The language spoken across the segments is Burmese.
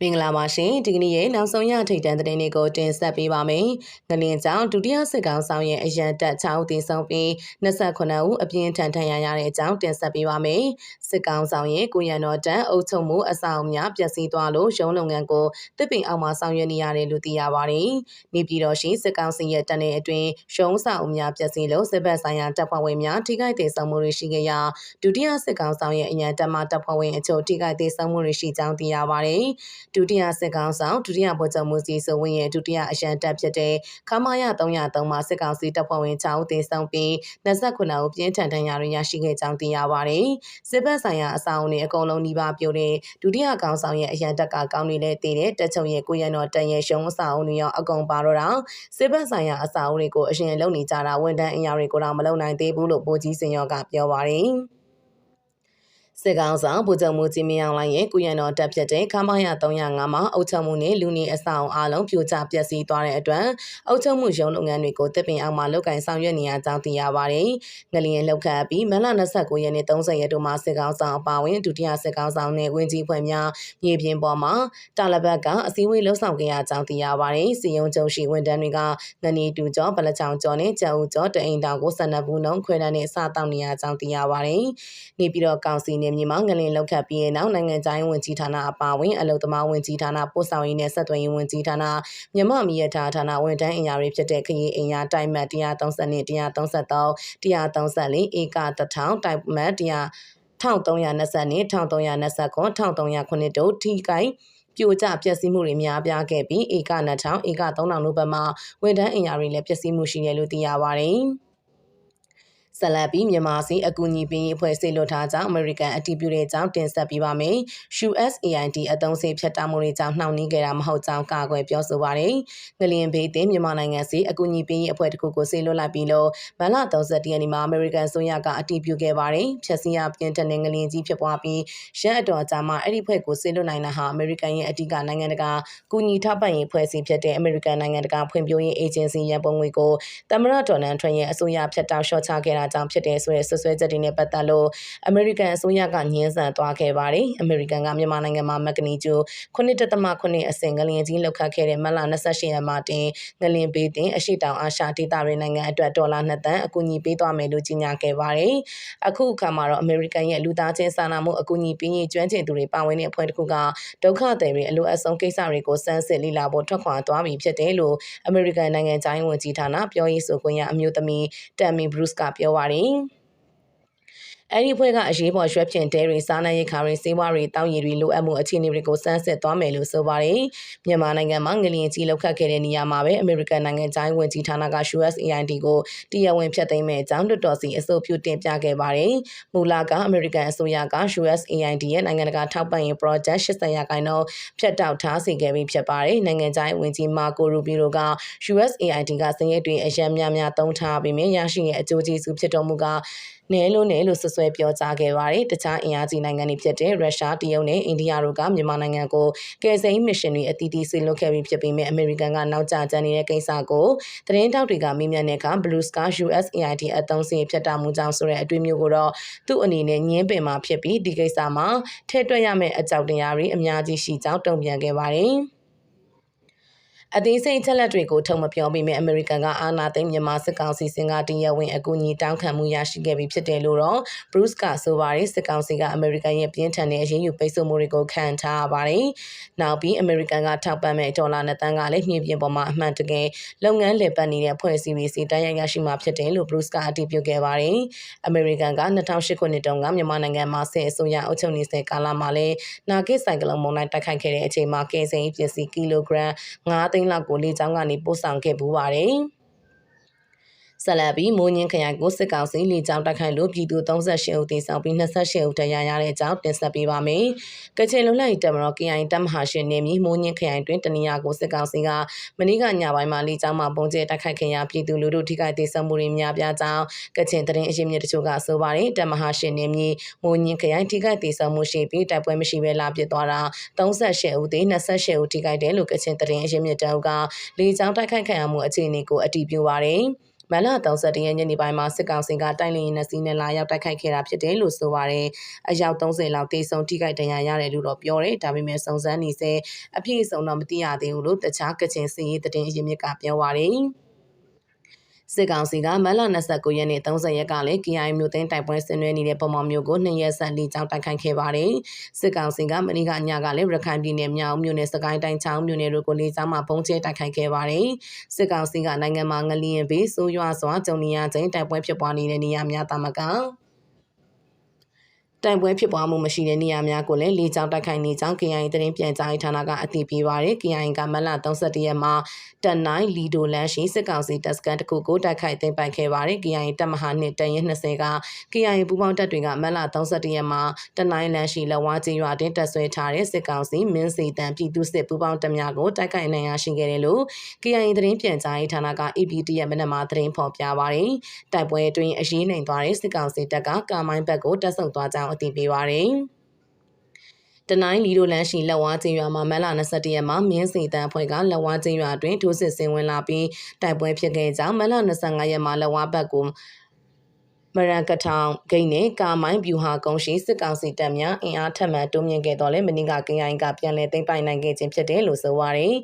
မင်္ဂလာပါရှင်ဒီကနေ့ရဲ့နောက်ဆုံးရထိတ်တန့်သတင်းတွေကိုတင်ဆက်ပေးပါမယ်။ငလင်ကြောင့်ဒုတိယစစ်ကောင်ဆောင်ရဲ့အရန်တက်6ဦးတင်ဆောင်ပြီး29ဦးအပြင်းထန်ထန်ရရတဲ့အကြောင်းတင်ဆက်ပေးပါမယ်။စစ်ကောင်ဆောင်ရဲ့ကိုရန်တော်တက်အုပ်ချုပ်မှုအဆောင်များပျက်စီးသွားလို့ရုံးလုပ်ငန်းကိုတစ်ပင်အောင်မှာဆောင်ရွက်နေရတယ်လို့သိရပါတယ်။နေပြည်တော်ရှိစစ်ကောင်စီရဲ့တန်တဲ့အတွင်းရုံးဆောင်များပျက်စီးလို့စစ်ဘက်ဆိုင်ရာတပ်ဖွဲ့ဝင်များထိခိုက်ဒေဆုံးမှုတွေရှိခဲ့ရာဒုတိယစစ်ကောင်ဆောင်ရဲ့အရန်တက်မှတပ်ဖွဲ့ဝင်အချို့ထိခိုက်ဒေဆုံးမှုတွေရှိကြောင်းသိရပါတယ်။ဒုတိယစစ်ကောင်ဆောင်ဒုတိယဗိုလ်ချုပ်မှုစီစဝင်းရဲ့ဒုတိယအရန်တပ်ဖြစ်တဲ့ခမာယ303မှာစစ်ကောင်စီတပ်ဖွဲ့ဝင်6ဦးသေဆုံးပြီး29ဦးပြင်းထန်ဒဏ်ရာတွေရရှိခဲ့ကြောင်းသိရပါတယ်။စစ်ဘက်ဆိုင်ရာအဆောင်တွေအကုန်လုံးနှိပါပြိုတဲ့ဒုတိယကောင်ဆောင်ရဲ့အရန်တပ်ကကောင်းနေလဲတည်တဲ့တပ်ချုပ်ရဲ့ကိုရံတော်တန်ရဲ့ရှုံးအဆောင်တွေရောအကုန်ပါတော့တာစစ်ဘက်ဆိုင်ရာအဆောင်တွေကိုအရင်လုံနေကြတာဝန်တန်းအင်အားတွေကိုတော့မလုံနိုင်သေးဘူးလို့ဗိုလ်ကြီးစင်ရောကပြောပါတယ်။ စစ်ကောင်ဆောင်ဗိုလ်ချုပ်မှုကြီးမင်းအောင်လှိုင်ရဲ့ကုရန်တော်တပ်ဖြစ်တဲ့ခမာရ305မှာအုပ်ချုပ်မှုနဲ့လူနေအဆောင်အလုံးပြိုကျပျက်စီးသွားတဲ့အတွက်အုပ်ချုပ်မှုရုံးလုပ်ငန်းတွေကိုတစ်ပင်အောင်မှာလုပ်ကင်ဆောင်ရွက်နေရကြောင်းသိရပါတယ်။ငလျင်လောက်ခတ်ပြီးမလ29ရက်နေ့30ရက်တို့မှာစစ်ကောင်ဆောင်အပါအဝင်ဒုတိယစစ်ကောင်ဆောင်နဲ့ဝင်ကြီးဖွဲ့များမြေပြင်ပေါ်မှာတာလဘတ်ကအစည်းအဝေးလှုပ်ဆောင်ခဲ့ရကြောင်းသိရပါတယ်။စီယုံကျုံရှိဝန်တန်းတွေကငနီတူကျော်ဗလချောင်ကျော်နဲ့ကြောက်ဦးကျော်တအိမ်တောင်ကိုဆန္ဒဘူးနှုံခွဲတန်းနဲ့စတောက်နေရကြောင်းသိရပါတယ်။နေပြည်တော်ကောင်စီနယ်မြေမှာငလင်လောက်ခတ်ပြီးရင်နောက်နိုင်ငံခြားရေးဝန်ကြီးဌာနအပါအဝင်အလုံသမားဝန်ကြီးဌာနပို့ဆောင်ရေးနဲ့ဆက်သွယ်ရေးဝန်ကြီးဌာနမြမမီရထားဌာနဝန်ထမ်းအင်အားတွေဖြစ်တဲ့ခရီးအင်အားတိုက်မှတ်130နဲ့133 134ဧကတထောင်တိုက်မှတ်100 1320နဲ့1329 1309တို့ထိကိုက်ပြိုကျပျက်စီးမှုတွေများပြားခဲ့ပြီးဧက2000ဧက3000တို့ဘက်မှဝန်ထမ်းအင်အားတွေလည်းပျက်စီးမှုရှိတယ်လို့သိရပါတယ်။ ဆက်လက်ပြီးမြန်မာစီအကူအညီပေးရေးအဖွဲ့ဆေးလွတ်ထားကြောင်းအမေရိကန်အတည်ပြုတဲ့ကြောင်းတင်ဆက်ပေးပါမယ်။ USAID အသုံးစေဖြတ်တောက်မှုတွေကြောင့်နှောင့်နှေးခဲ့တာမဟုတ်ကြောင်းကာကွယ်ပြောဆိုပါတယ်။ငလျင်ဘေးတင်မြန်မာနိုင်ငံစီအကူအညီပေးရေးအဖွဲ့တစ်ခုကိုဆေးလွတ်လိုက်ပြီးလို့မလ31ရက်နေ့မှာအမေရိကန်ဆိုရကအတည်ပြုခဲ့ပါတယ်။ဖြက်စီးရပြင်းထန်တဲ့ငလျင်ကြီးဖြစ်ပွားပြီးရက်အတော်ကြာမှအဲ့ဒီဖွဲ့ကိုဆေးလွတ်နိုင်တာဟာအမေရိကန်ရဲ့အဓိကနိုင်ငံတကာကူညီထောက်ပံ့ရေးဖွဲ့စည်းဖြစ်တဲ့အမေရိကန်နိုင်ငံတကာဖွံ့ဖြိုးရေးအေဂျင်စီရန်ပုံငွေကိုသမ္မတဒေါ်နယ်ထရန့်ရဲ့အစိုးရဖြတ်တောက်လျှော့ချခဲ့တာတာကြောင့်ဖြစ်တယ်ဆိုတဲ့ဆွဆွဲချက်တွေနဲ့ပတ်သက်လို့အမေရိကန်အစိုးရကညှင်းဆန်သွားခဲ့ပါတယ်။အမေရိကန်ကမြန်မာနိုင်ငံမှာမက်ကနီကျို9.8အဆင့်ငလျင်ကြီးလောက်ခတ်ခဲ့တဲ့မလ28ရက်မှာတင်ငလျင်ပေးတင်အရှိတောင်အာရှဒေသတွေနိုင်ငံအတွက်ဒေါ်လာ2သန်းအကူအညီပေးသွားမယ်လို့ကြေညာခဲ့ပါတယ်။အခုအခါမှာတော့အမေရိကန်ရဲ့လူသားချင်းစာနာမှုအကူအညီပေးရေးကျွမ်းကျင်သူတွေပါဝင်တဲ့အဖွဲ့တစ်ခုကဒုက္ခသည်တွေအလိုအဆုံးကိစ္စတွေကိုစမ်းစစ်လေ့လာဖို့ထွက်ခွာသွားပြီဖြစ်တယ်လို့အမေရိကန်နိုင်ငံသားဝန်ကြီးဌာနပြောရေးဆိုခွင့်ရအမျိုးသမီးတမ်မီဘရုစ်ကပြောပါတယ်။ အဲ့ဒီဖွဲ့ကအရေးပေါ်ရွက်ဖြင့်တဲတွေစားနပ်ရိက္ခာတွေစေဝါတွေတောင်းရည်တွေလိုအပ်မှုအခြေအနေတွေကိုစမ်းစစ်သွားမယ်လို့ဆိုပါတယ်။မြန်မာနိုင်ငံမှာငလျင်ကြီးလောက်ခတ်ခဲ့တဲ့နေရာမှာပဲအမေရိကန်နိုင်ငံသားဝန်ကြီးဌာနက USAID ကိုတရားဝင်ဖျက်သိမ်းမဲ့အကြောင်းတော်တော်စီအဆိုပြုတင်ပြခဲ့ပါတယ်။မူလကအမေရိကန်အစိုးရက USAID ရဲ့နိုင်ငံတကာထောက်ပံ့ရေး project 80ရာခိုင်နှုန်းဖျက်တောက်ထားစေခဲ့ပြီးဖြစ်ပါတယ်။နိုင်ငံသားဝန်ကြီးမာကိုရူဘီရိုက USAID ကစင်ရတွေအရန်များများသုံးထားပြီးမြင်ရရှိရဲ့အကျိုးကျေးဇူးဖြစ်တော်မူကနဲလို့နဲလို့ဆွဆွဲပြောကြားခဲ့ပါတယ်။တခြားအင်အားကြီးနိုင်ငံတွေဖြစ်တဲ့ရုရှား၊တရုတ်နဲ့အိန္ဒိယတို့ကမြန်မာနိုင်ငံကိုကယ်ဆယ်ရေးမစ်ရှင်တွေအသီးသီးဆေလွတ်ခဲ့ပြီးဖြစ်ပေမဲ့အမေရိကန်ကနောက်ကျကျန်နေတဲ့ကိစ္စကိုသတင်းတောက်တွေကမေးမြန်းတဲ့အခါ Blue Sky USAID အသုံးစရိတ်ဖြတ်တောက်မှုကြောင့်ဆိုတဲ့အတွေ့အမျိုးကိုတော့သူ့အနေနဲ့ညင်းပင်မှာဖြစ်ပြီးဒီကိစ္စမှာထဲ့တွက်ရမယ့်အကြောက်တရားတွေအများကြီးရှိကြောင်းတုံ့ပြန်ခဲ့ပါတယ်။ အသေးစိတ်ချက်လက်တွေကိုထုတ်မပြောပေမဲ့အမေရိကန်ကအာဏာသိမ်းမြန်မာစစ်ကောင်စီစင်ကတရားဝင်အကူအညီတောင်းခံမှုရရှိခဲ့ပြီးဖြစ်တယ်လို့တော့ Bruce ကဆိုပါတယ်စစ်ကောင်စီကအမေရိကန်ရဲ့ပြင်းထန်တဲ့အရေးယူပိတ်ဆို့မှုတွေကိုခံထားရပါတယ်။နောက်ပြီးအမေရိကန်ကထောက်ပံ့မဲ့ဒေါ်လာ2သန်းကလည်းမြေပြင်ပေါ်မှာအမှန်တကယ်လုပ်ငန်းလည်ပတ်နေတဲ့ဖွဲ့စည်းရေးစီတန်းရရရှိမှာဖြစ်တယ်လို့ Bruce ကအတည်ပြုခဲ့ပါတယ်။အမေရိကန်က2008ခုနှစ်တုန်းကမြန်မာနိုင်ငံမှာဆယ်အစိုးရအုပ်ချုပ်နေတဲ့ကာလမှာလည်းနာဂစ်ဆိုင်ကလုန်မုန်တိုင်းတိုက်ခိုက်ခဲ့တဲ့အချိန်မှာကင်စင်ပစ္စည်းကီလိုဂရမ်9သိန်းလောက်ကိုလေကြောင်းကနေပို့ဆောင်ခဲ့ပူပါတယ်။ ဆက်လက်ပြီးမိုးညင်းခရိုင်ကိုစစ်ကောင်စီလေကြောင်းတိုက်ခိုက်လို့ပြည်သူ38ဦးသေဆုံးပြီး28ဦးဒဏ်ရာရတဲ့အကြောင်းတင်ဆက်ပေးပါမယ်။ကချင်လုံလိုက်တမတော် KI တပ်မဟာရှင်နေမြေမိုးညင်းခရိုင်တွင်တနင်္လာကိုစစ်ကောင်စီကမနေ့ကညပိုင်းမှာလေကြောင်းမှာပုံကျဲတိုက်ခိုက်ခင်ရပြည်သူလူထုထိခိုက်သေဆုံးမှုတွေများပြားကြောင်းကချင်သတင်းအရင်းမြစ်တချို့ကဆိုပါတယ်။တပ်မဟာရှင်နေမြေမိုးညင်းခရိုင်ထိခိုက်သေဆုံးမှုရှိပြီးတိုက်ပွဲမရှိဘဲလာပြစ်သွားတာ38ဦးသေ28ဦးထိခိုက်တယ်လို့ကချင်သတင်းအရင်းမြစ်တောက်ကလေကြောင်းတိုက်ခိုက်ခံရမှုအခြေအနေကိုအတည်ပြုပါတယ်။ မလ31ရက်ညနေပိုင်းမှာစစ်ကောင်စီကတိုက်လင်းရင်နှစ်စီးနဲ့လာရောက်တိုက်ခိုက်ခဲ့တာဖြစ်တယ်လို့ဆိုပါတယ်။အယောက်30လောက်တေဆုံးထိခိုက်ဒဏ်ရာရတယ်လို့တော့ပြောတယ်။ဒါပေမဲ့စုံစမ်းနေစေအပြည့်အစုံတော့မသိရသေးဘူးလို့တခြားကချင်စီရေးသတင်းအရင်းမြစ်ကပြောပါတယ်။ စစ်ကောင်စီကမတ်လ29ရက်နေ့30ရက်ကလည်း KI မြို့သိမ်းတိုက်ပွဲဆင်နွှဲနေတဲ့ပုံမှန်မျိုးကိုနှစ်ရက်ဆက်လီကြောင်းတိုက်ခိုက်ခဲ့ပါတယ်။စစ်ကောင်စီကမနေ့ကညကလည်းရခိုင်ပြည်နယ်မြောက်မြို့နယ်စကိုင်းတိုင်းချောင်းမြို့နယ်တို့ကိုလေကြောင်းမှပုံကျဲတိုက်ခိုက်ခဲ့ပါတယ်။စစ်ကောင်စီကနိုင်ငံမှာငလျင်ဘေးဆိုးရွားစွာကြုံနေရခြင်းတိုက်ပွဲဖြစ်ပွားနေတဲ့နေရာများတာမက တိုင်ပွဲဖြစ်ပွားမှုမရှိတဲ့နေရာများကိုလည်းလေကြောင်းတိုက်ခိုက်နေကြောင်း KIA သတင်းပြန်ကြားရေးဌာနကအသိပေးပါရယ် KIA ကမလ31ရက်မှာတက်နိုင်လီဒိုလန်ရှိစစ်ကောင်စီတပ်စကန်တစ်ခုကိုတိုက်ခိုက်သိမ်းပိုက်ခဲ့ပါရယ် KIA တပ်မဟာနှစ်တန်ရင်20က KIA ပူးပေါင်းတပ်တွေကမလ31ရက်မှာတက်နိုင်လန်ရှိလဝါချင်းရွာတင်တပ်ဆွဲထားတဲ့စစ်ကောင်စီမင်းစီတန်ပြည်သူစစ်ပူးပေါင်းတပ်များကိုတိုက်ခိုက်နိုင်ရရှိခဲ့တယ်လို့ KIA သတင်းပြန်ကြားရေးဌာနက APT ရဲ့မနက်မှာသတင်းဖော်ပြပါရယ်တိုက်ပွဲအတွင်းအရေးနိုင်သွားတဲ့စစ်ကောင်စီတပ်ကကာမိုင်းဘက်ကိုတပ်ဆုပ်သွားကြောင်းအသိပေးပါရယ်တနိုင်းလီဒိုလန်ရှိလက်ဝါးကျင်းရွာမှာမလ21ရက်မှာမင်းစီတန်အဖွဲ့ကလက်ဝါးကျင်းရွာတွင်ထိုးစစ်ဆင်ဝင်လာပြီးတိုက်ပွဲဖြစ်ခဲ့ကြောင်းမလ25ရက်မှာလက်ဝါးဘက်ကို မရန်ကထောင်ဂိတ်နဲ့ကာမိုင်းဗျူဟာကုန်းရှိစစ်ကောင်စီတပ်များအင်အားထပ်မံတိုးမြင့်ခဲ့တော့လဲမင်းက KIA ကပြန်လည်သိမ်းပိုက်နိုင်ခဲ့ခြင်းဖြစ်တယ်လို့ဆိုပါရယ်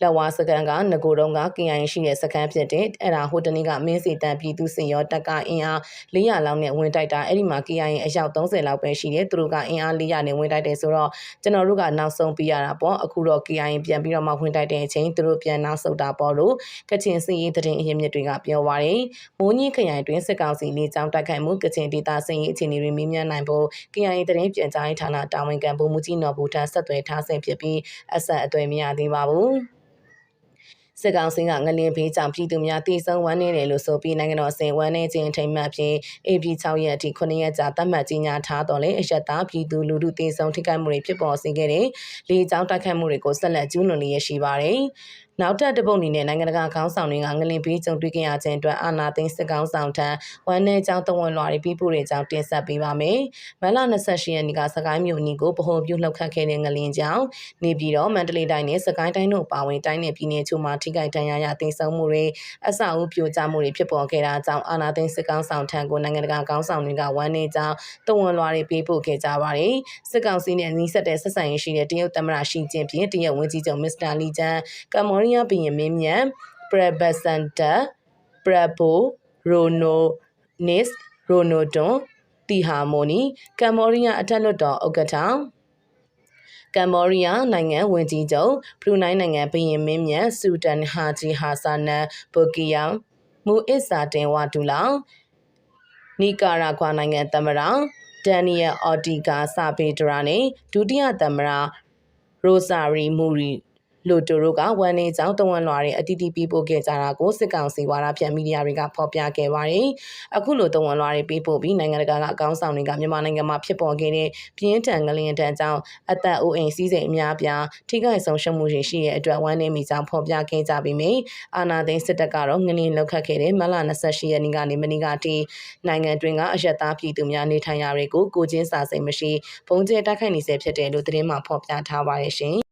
လက်ဝါစကန်ကငကိုတုံးက KIA ရှိတဲ့စကန်ဖြစ်တဲ့အဲ့ဒါဟိုတနေ့ကမင်းစီတန်ပြည်သူစင်ရောတက်ကအင်အား400လောက်နဲ့ဝင်တိုက်တာအဲ့ဒီမှာ KIA အယောက်30လောက်ပဲရှိတယ်သူတို့ကအင်အား400နဲ့ဝင်တိုက်တယ်ဆိုတော့ကျွန်တော်တို့ကနောက်ဆုံးပြရတာပေါ့အခုတော့ KIA ပြန်ပြီးတော့မှဝင်တိုက်တဲ့အချိန်သူတို့ပြန်နောက်ဆုတ်တာပေါ့လို့ကချင်စီရေးသတင်းအရင်းမြစ်တွေကပြောပါရယ်မိုးကြီးခရိုင်တွင်စစ်ကောင်စီလေးကြောင်းတိုက်ခိုက်မှုကချင်ဒေသစင်ရေးအခြေအနေတွေမေးမြန်းနိုင်ဖို့ KIA သတင်းပြန်ကြားရေးဌာနတာဝန်ခံဗိုလ်မှူးကြီးနော်ဘူထဆက်သွယ်ထားဆင်ဖြစ်ပြီးအဆက်အသွယ်မရသေးပါဘူးစစ်ကောင်စီကငလင်ဖေးကြောင့်ပြည်သူများတည်ဆုံဝမ်းနေတယ်လို့ဆိုပြီးနိုင်ငံတော်အစင်ဝမ်းနေခြင်းထိမ်မှတ်ဖြင့် AP 6ရက်အထိ9ရက်ကြာသတ်မှတ်ကြီးညာထားတော်လဲအယက်သားပြည်သူလူထုတည်ဆုံထိခိုက်မှုတွေဖြစ်ပေါ်စေခဲ့တဲ့လေကြောင်းတိုက်ခတ်မှုတွေကိုဆက်လက်ကျူးလွန်လျက်ရှိပါတယ်။ နောက်ထပ်တပုတ်အနေနဲ့နိုင်ငံတကာခေါင်းဆောင်တွေကငလင်ပေးကြုံတွေ့ကြရခြင်းအတွက်အာနာသိန်းစစ်ကောင်းဆောင်ထံဝန်내ကြောင်းတဝန်လွှာတွေပြီးပို့တဲ့ကြောင်းတင်ဆက်ပေးပါမယ်။မလ28ရက်နေ့ကစကိုင်းမြို့နီကိုဗဟိုပြုလှုပ်ခတ်ခဲ့တဲ့ငလင်ကြောင်းနေပြည်တော်မန္တလေးတိုင်းနဲ့စကိုင်းတိုင်းတို့ပါဝင်တိုင်းနယ်ပြည်နယ်ချို့မှာထိခိုက်ဒဏ်ရာရသိမ်းဆုံးမှုတွေအဆောက်အဦပြိုကျမှုတွေဖြစ်ပေါ်ခဲ့တာကြောင့်အာနာသိန်းစစ်ကောင်းဆောင်ထံကိုနိုင်ငံတကာခေါင်းဆောင်တွေကဝန်내ကြောင်းတဝန်လွှာတွေပေးပို့ခဲ့ကြပါတယ်။စစ်ကောင်စီနဲ့နှီးဆက်တဲ့ဆက်ဆံရေးရှိတဲ့တရုတ်သမ္မတရှီကျင်းပြင်းတရုတ်ဝန်ကြီးချုပ်မစ္စတာလီကျန်ကမ္ဘောဒီးယားဘီရင်မင်းမြတ်ပရဘစန်တာပရဘိုရိုနိုနစ်ရိုနိုဒွန်တီဟာမိုနီကမ္ဘောဒီးယားအထက်လွှတ်တော်ဥက္ကဋ္ဌကမ္ဘောဒီးယားနိုင်ငံဝန်ကြီးချုပ်ဘရူနိုင်းနိုင်ငံဘီရင်မင်းမြတ်ဆူဒန်ဟာဂျီဟာဆာနန်ဘိုကီယာမူအစ်စာတင်ဝါဒူလောင်နီကာရာဂွာနိုင်ငံသမ္မတဒန်နီယယ်အော်တီဂါဆာပေဒရာနဲ့ဒုတိယသမ္မတရိုဆာရီမူရီ လူတူတို့ကဝန်နေကြောင်းတဝန်လွှာတွေအတီးတီးပြီးပို့ခဲ့ကြတာကိုစစ်ကောင်စီဝါဒဖြန့်မီဒီယာတွေကဖော်ပြခဲ့ပါတယ်။အခုလိုတဝန်လွှာတွေပြီးပို့ပြီးနိုင်ငံတကာကအကောင်းဆောင်တွေကမြန်မာနိုင်ငံမှာဖြစ်ပေါ်ခဲ့တဲ့ပြင်းထန်ငလျင်တန်းကြောင့်အသက်အိုးအိမ်စီးစိမ်အများပြားထိခိုက်ဆုံးရှုံးမှုတွေရှိတဲ့အတွက်ဝန်နေမိကြောင်းဖော်ပြခဲ့ကြပြီးမြအာနာသိန်းစစ်တပ်ကတော့ငလျင်လောက်ခတ်ခဲ့တဲ့မလ28ရက်နေ့ကနေမနေ့ကအထိနိုင်ငံတွင်းကအရက်သားပြည်သူများနေထိုင်ရာတွေကိုကိုချင်းစာစိမ်မရှိဘုံကျဲတိုက်ခိုက်နေဆဲဖြစ်တယ်လို့သတင်းမှဖော်ပြထားပါတယ်ရှင်